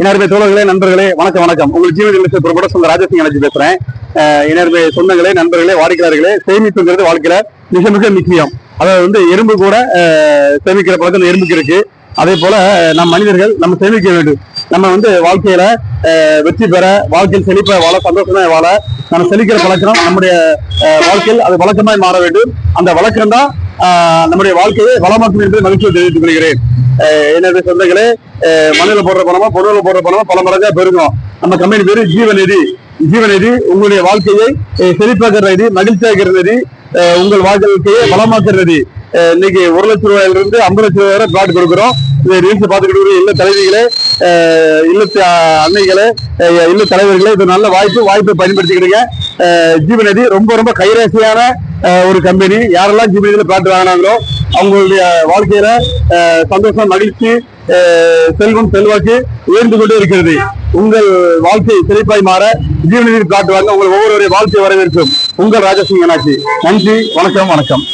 இனர்மை தோழர்களே நண்பர்களே வணக்கம் வணக்கம். உங்கள் ஜீவன நிமிஷம் புறப்பட சொந்த ராஜசிங் அழைச்சி பேசுறேன். அஹ் சொந்தங்களே நண்பர்களே வாடிக்கையாளர்களே சேமிப்புங்கிறது வாழ்க்கையில மிக மிக முக்கியம். அதாவது வந்து எறும்பு கூட சேமிக்கிற பழக்கம் எறும்புக்கு இருக்கு. அதே போல நம் மனிதர்கள் நம்ம சேமிக்க வேண்டும். நம்ம வந்து வாழ்க்கையில வெற்றி பெற வாழ்க்கையில் செழிப்ப வாழ சந்தோஷமா வாழ நம்ம செழிக்கிற பழக்கம் நம்முடைய வாழ்க்கையில் அது வழக்கமாய் மாற வேண்டும். அந்த வழக்கம் தான் நம்முடைய வாழ்க்கையை வளமாக்கும் என்று மகிழ்ச்சியை தெரிவித்துக் கொள்கிறேன். எனது சொந்தங்களே மண்ணில் போடுற பணமா பொருளில் போடுற பணமா பல மடங்கா பெருகும் நம்ம கம்பெனி பேரு ஜீவநிதி. ஜீவநிதி உங்களுடைய வாழ்க்கையை செழிப்பாக்குற நிதி மகிழ்ச்சியாக்குற நிதி அஹ், உங்கள் வாழ்க்கையை வளமாக்குற நிதி. இன்னைக்கு ஒரு லட்சம் ரூபாயில இருந்து ஐம்பது லட்சம் ரூபாய் வரை பிளாட் கொடுக்குறோம். இந்த ரீல்ஸ் பார்த்துக்கிட்டு இல்ல தலைவிகளே அஹ், இல்லத்து அன்னைகளே இல்ல தலைவர்களே இது நல்ல வாய்ப்பு வாய்ப்பை பயன்படுத்திக்கிடுங்க. ஜீவநிதி ரொம்ப ரொம்ப கைராசியான ஒரு கம்பெனி யாரெல்லாம் ஜீவநிதியில பிளாட் வாங்கினாங்களோ அவங்களுடைய வாழ்க்கையில சந்தோஷம் மகிழ்ச்சி அஹ், செல்வம் செல்வாக்கு உயர்ந்து கொண்டே இருக்கிறது. உங்கள் வாழ்க்கை செழிப்பாய் மாற ஜீவநிதி பிளாட் வாங்க உங்கள் ஒவ்வொருவரையும் வாழ்க்கை வரவேற்கும் உங்கள் ராஜசிங் மீனாட்சி நன்றி வணக்கம் வணக்கம்.